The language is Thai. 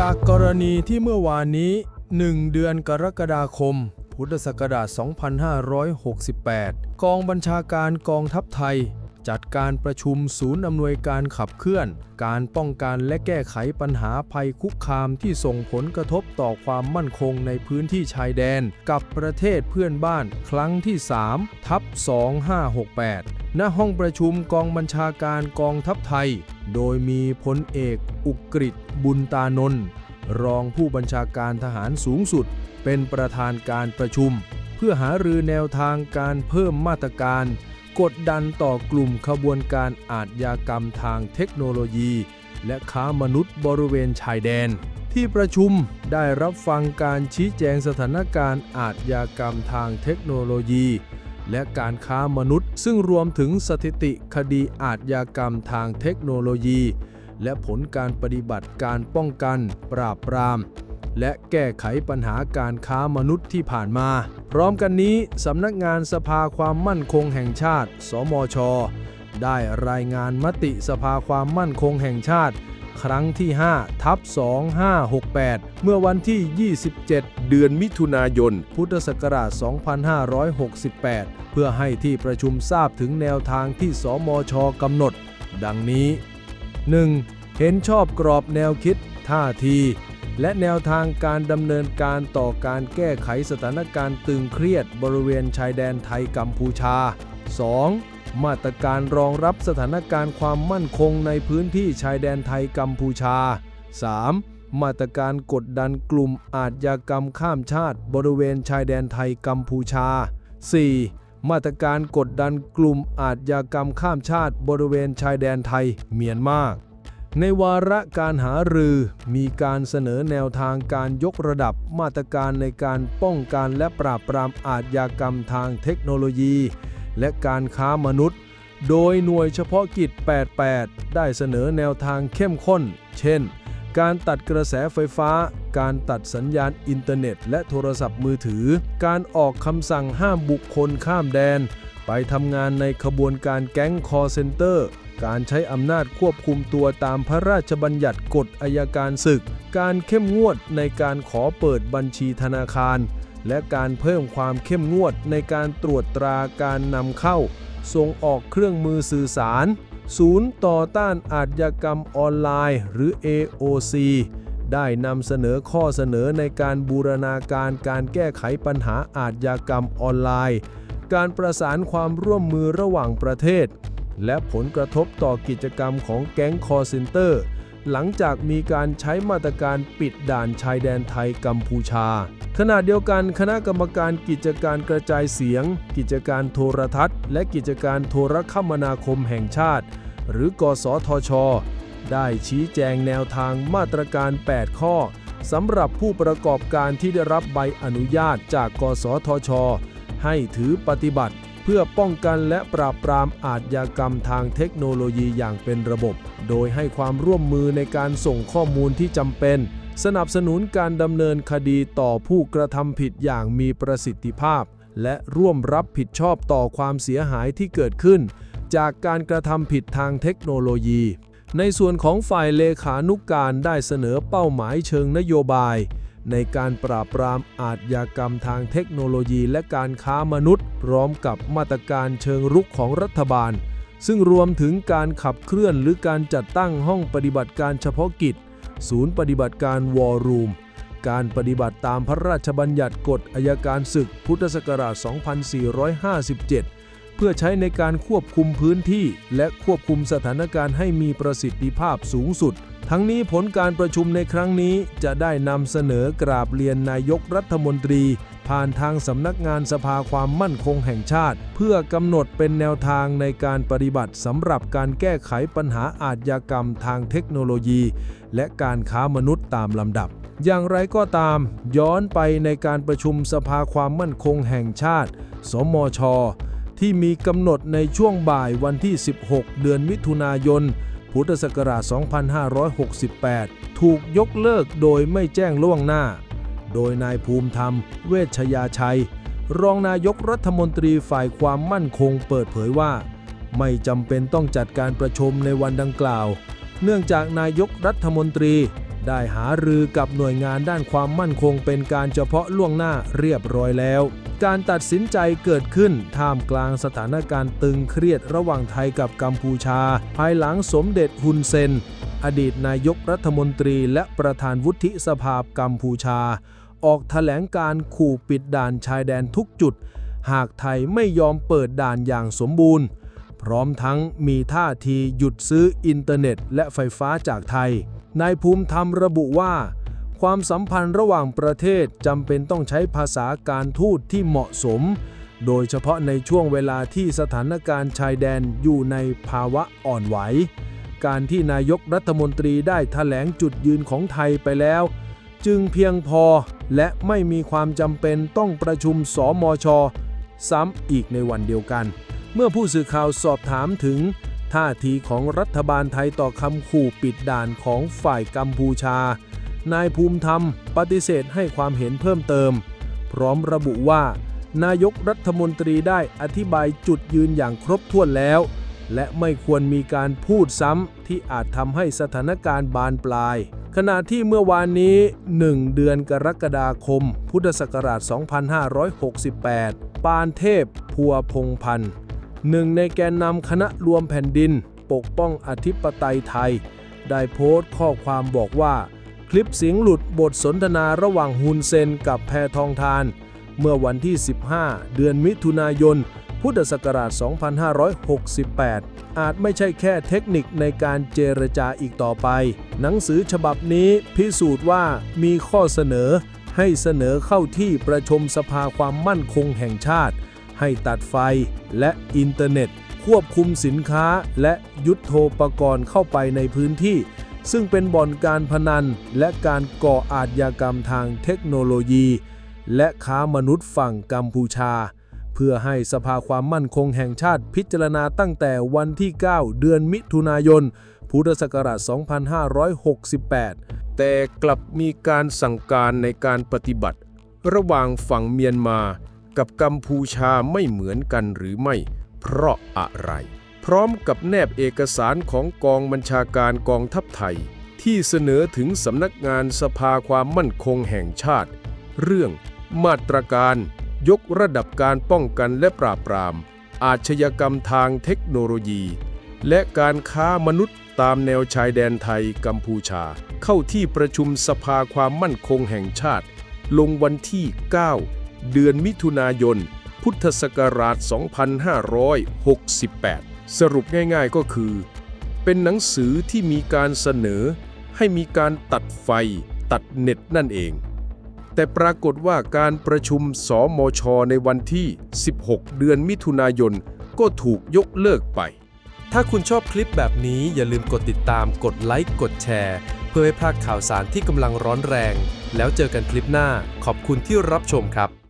จากกรณีที่เมื่อวานนี้ 1 เดือนกรกฎาคม พุทธศักราช 2568 กองบัญชาการกองทัพไทย จัดการประชุมศูนย์อำนวยการขับเคลื่อน การป้องกันและแก้ไขปัญหาภัยคุกคามที่ส่งผลกระทบต่อความมั่นคงในพื้นที่ชายแดน กับประเทศเพื่อนบ้านครั้งที่ 3 ทับ 2568 ณห้องประชุมกองบัญชาการกองทัพไทย โดยมีพลเอกอุกฤษบุญตานนท์รองผู้บัญชาการทหารสูงสุด เป็นประธานการประชุม เพื่อหารือแนวทางการเพิ่มมาตรการ กดดันต่อกลุ่มขบวนการอาทยากรรมทางเทคโนโลยี และค้ามนุษย์บริเวณชายแดน ที่ประชุมได้รับฟังการชี้แจงสถานการณ์อาทยากรรมทางเทคโนโลยี และการค้ามนุษย์ ซึ่งรวมถึงสถิติคดีอาทยากรรมทางเทคโนโลยี และผลการปฏิบัติการป้องกัน ปราบปราม และแก้ไขปัญหาการค้ามนุษย์ที่ผ่านมา พร้อมกันนี้สำนักงานสภาความมั่นคงแห่งชาติ สมช ได้รายงานมติสภาความมั่นคงแห่งชาติ ครั้งที่ 5 ทับ 2568 เมื่อวันที่ 27 เดือนมิถุนายน พุทธศักราช 2568 เพื่อให้ที่ประชุมทราบถึงแนวทางที่สมชกำหนด ดังนี้ 1. เห็นชอบกรอบแนวคิด ท่าที และแนวทางการดำเนินการต่อการแก้ไขสถานการณ์ตึงเครียดบริเวณชายแดนไทยกัมพูชา 2. มาตรการรองรับสถานการณ์ความมั่นคงในพื้นที่ชายแดนไทยกัมพูชา 3. มาตรการกดดันกลุ่มอาชญากรรมข้ามชาติ บริเวณชายแดนไทยกัมพูชา 4. มาตรการกดดันกลุ่มอาชญากรรมข้ามชาติ บริเวณชายแดนไทยเมียนมาในวาระการหารือมีการเสนอแนวทางการยกระดับมาตรการในการป้องกันและปราบปรามอาชญากรรมทางเทคโนโลยี และการค้ามนุษย์ โดยหน่วยเฉพาะกิจ 88 ได้เสนอแนวทางเข้มข้น เช่น การตัดกระแสไฟฟ้า การตัดสัญญาณอินเทอร์เน็ต และโทรศัพท์มือถือ การออกคำสั่งห้ามบุคคลข้ามแดน ไปทำงานในขบวนการแก๊งคอเซนเตอร์ การใช้อำนาจควบคุมตัวตามพระราชบัญญัติกฎอายการศึก การเข้มงวดในการขอเปิดบัญชีธนาคาร และการเพิ่มความเข้มงวดในการตรวจตราการนำเข้า ส่งออกเครื่องมือสื่อสาร ศูนย์ต่อต้านอาชญากรรมออนไลน์หรือ AOC ได้นำเสนอข้อเสนอในการบูรณาการการแก้ไขปัญหาอาชญากรรมออนไลน์ การประสานความร่วมมือระหว่างประเทศ และผลกระทบต่อกิจกรรมของแก๊งคอร์เซนเตอร์ หลังจากมีการใช้มาตรการปิดด่านชายแดนไทยกัมพูชา ขณะเดียวกันคณะกรรมการกิจการกระจายเสียง กิจการโทรทัศน์ และกิจการโทรคมนาคมแห่งชาติ หรือกสทช ได้ชี้แจงแนวทางมาตรการ 8 ข้อสำหรับผู้ประกอบการที่ได้รับใบอนุญาตจากกสทช ให้ถือปฏิบัติเพื่อป้องกันและปราบปรามอาชญากรรมทางเทคโนโลยีอย่างเป็นระบบ โดยให้ความร่วมมือในการส่งข้อมูลที่จำเป็น สนับสนุนการดำเนินคดีต่อผู้กระทำผิดอย่างมีประสิทธิภาพ และร่วมรับผิดชอบต่อความเสียหายที่เกิดขึ้น จากการกระทำผิดทางเทคโนโลยี ในส่วนของฝ่ายเลขานุกการได้เสนอเป้าหมายเชิงนโยบาย ในการปราบปรามอาชญากรรมทางเทคโนโลยีและการค้ามนุษย์ พร้อมกับมาตรการเชิงรุกของรัฐบาล ซึ่งรวมถึงการขับเคลื่อนหรือการจัดตั้งห้องปฏิบัติการเฉพาะกิจ ศูนย์ปฏิบัติการวอร์รูม การปฏิบัติตามพระราชบัญญัติกฎอายการศึกพุทธศักราช 2457 พื่อใช้ในการควบคุมพื้นที่ และควบคุมสถานการณ์ให้มีประสิทธิภาพสูงสุด ทั้งนี้ผลการประชุมในครั้งนี้จะได้นำเสนอกราบเรียนนายกรัฐมนตรี ผ่านทางสำนักงานสภาความมั่นคงแห่งชาติ เพื่อกำหนดเป็นแนวทางในการปฏิบัติสำหรับการแก้ไขปัญหาอาชญากรรมทางเทคโนโลยี และการค้ามนุษย์ตามลำดับอย่างไรก็ตาม ย้อนไปในการประชุมสภาความมั่นคงแห่งชาติ สมช ที่มีกำหนดในช่วงบ่ายวันที่ 16 เดือนมิถุนายน พุทธศักราช 2568 ถูกยกเลิกโดยไม่แจ้งล่วงหน้า โดยนายภูมิธรรม เวชยาชัย รองนายกรัฐมนตรีฝ่ายความมั่นคงเปิดเผยว่า ไม่จำเป็นต้องจัดการประชุมในวันดังกล่าว เนื่องจากนายกรัฐมนตรี ได้หารือกับหน่วยงานด้านความมั่นคงเป็นการเฉพาะล่วงหน้าเรียบร้อยแล้ว การตัดสินใจเกิดขึ้นท่ามกลางสถานการณ์ตึงเครียดระหว่างไทยกับกัมพูชา ภายหลังสมเด็จฮุนเซน อดีตนายกรัฐมนตรีและประธานวุฒิสภากัมพูชา ออกแถลงการขู่ปิดด่านชายแดนทุกจุด หากไทยไม่ยอมเปิดด่านอย่างสมบูรณ์ พร้อมทั้งมีท่าทีหยุดซื้ออินเทอร์เน็ตและไฟฟ้าจากไทย นายภูมิธรรมระบุว่า ความสัมพันธ์ระหว่างประเทศจำเป็นต้องใช้ภาษาการทูตที่เหมาะสม โดยเฉพาะในช่วงเวลาที่สถานการณ์ชายแดนอยู่ในภาวะอ่อนไหว การที่นายกรัฐมนตรีได้ถแถลงจุดยืนของไทยไปแล้ว จึงเพียงพอและไม่มีความจำเป็นต้องประชุมสมช ซ้ำอีกในวันเดียวกัน เมื่อผู้สื่อข่าวสอบถามถึง ท่าทีของรัฐบาลไทยต่อคำขู่ปิดด่านของฝ่ายกัมพูชา นายภูมิธรรมปฏิเสธให้ความเห็นเพิ่มเติม พร้อมระบุว่า นายกรัฐมนตรีได้อธิบายจุดยืนอย่างครบถ้วนแล้ว และไม่ควรมีการพูดซ้ำที่อาจทำให้สถานการณ์บานปลาย ขณะที่เมื่อวานนี้ 1 เดือนกรกฎาคม พุทธศักราช 2568 ปานเทพ พัวพงพันธ์ หนึ่งในแกนนำคณะรวมแผ่นดิน ปกป้องอธิปไตยไทย ได้โพสต์ข้อความบอกว่า คลิปเสียงหลุดบทสนทนาระหว่างฮุนเซนกับแพทองทาน เมื่อวันที่ 15 เดือนมิถุนายน พุทธศักราช 2568 อาจไม่ใช่แค่เทคนิคในการเจรจาอีกต่อไป หนังสือฉบับนี้พิสูจน์ว่ามีข้อเสนอให้เสนอเข้าที่ประชุมสภาความมั่นคงแห่งชาติ ให้ตัดไฟและอินเทอร์เน็ต ควบคุมสินค้าและยุทโธปกรณ์เข้าไปในพื้นที่ ซึ่งเป็นบ่อนการพนันและการก่ออาชญากรรมทางเทคโนโลยี และค้ามนุษย์ฝั่งกัมพูชา เพื่อให้สภาความมั่นคงแห่งชาติพิจารณาตั้งแต่วันที่ 9 เดือนมิถุนายน พุทธศักราช 2568แต่กลับมีการสั่งการในการปฏิบัติ ระหว่างฝั่งเมียนมา กับกัมพูชาไม่เหมือนกันหรือไม่ เพราะอะไร พร้อมกับแนบเอกสารของกองบัญชาการกองทัพไทย ที่เสนอถึงสำนักงานสภาความมั่นคงแห่งชาติ เรื่องมาตรการยกระดับการป้องกันและปราบปราม อาชญากรรมทางเทคโนโลยี และการค้ามนุษย์ตามแนวชายแดนไทยกัมพูชา เข้าที่ประชุมสภาความมั่นคงแห่งชาติ ลงวันที่ 9 เดือนมิถุนายน พุทธศักราช 2568 สรุปง่ายๆก็คือ เป็นหนังสือที่มีการเสนอ ให้มีการตัดไฟ ตัดเน็ตนั่นเอง แต่ปรากฏว่าการประชุมสมช ในวันที่ 16 เดือนมิถุนายน ก็ถูกยกเลิกไป ถ้าคุณชอบคลิปแบบนี้อย่าลืมกดติดตาม กดไลค์ กดแชร์ เพื่อไม่พลาดข่าวสารที่กำลังร้อนแรงแล้วเจอกันคลิปหน้า ขอบคุณที่รับชมครับ